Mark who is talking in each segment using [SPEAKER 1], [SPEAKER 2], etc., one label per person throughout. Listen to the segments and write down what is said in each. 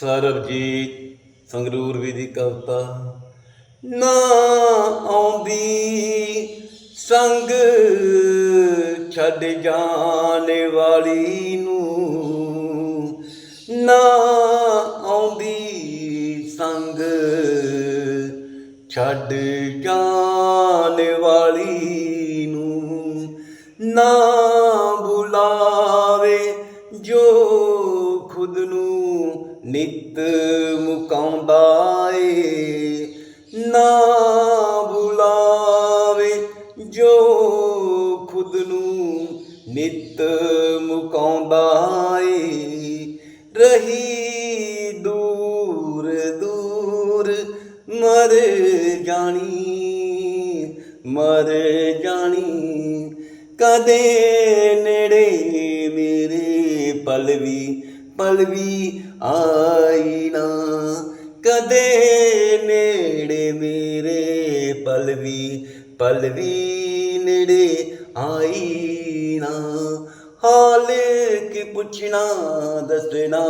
[SPEAKER 1] ਸਰਬਜੀਤ ਸੰਗਰੂਰ ਵੀ ਦੀ ਕਵਿਤਾ। ਨਾ ਆਉਂਦੀ ਸੰਗ ਛੱਡ ਜਾਣ ਵਾਲੀ ਨੂੰ। ਨਾ ਆਉਂਦੀ ਸੰਗ ਛੱਡ ਜਾਣ ਵਾਲੀ ਨੂੰ। ਨਾ ਬੁਲਾ ਨਿਤ ਮੁਕਾਉਂਦਾ ਏ ਨਾ ਬੁਲਾਵੇ ਜੋ ਖੁਦ ਨੂੰ ਨਿਤ ਮੁਕਾਉਂਦਾ ਏ ਰਹੀ ਦੂਰ ਦੂਰ ਮਰ ਜਾਣੀ ਮਰ ਜਾਣੀ, ਕਦੇ ਨੇੜੇ ਮੇਰੇ ਪਲਵੀ ਪਲਵੀ ਆਈ ਨਾ ਕਦੇ ਨੇੜੇ ਮੇਰੇ ਪਲਵੀ ਪਲਵੀ ਨੇੜੇ ਆਈ ਨਾ ਹਾਲ ਕੀ ਪੁੱਛਣਾ ਦੱਸਣਾ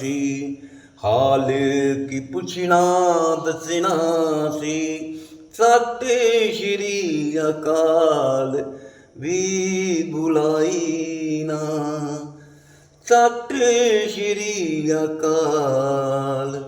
[SPEAKER 1] ਸੀ, ਹਾਲ ਕੀ ਪੁੱਛਣਾ ਦੱਸਣਾ ਸੀ। ਸਤਿ ਸ਼੍ਰੀ ਅਕਾਲ, ਵੀ ਬੁਲਾਈ ਸਤਿ ਸ਼੍ਰੀ ਅਕਾਲ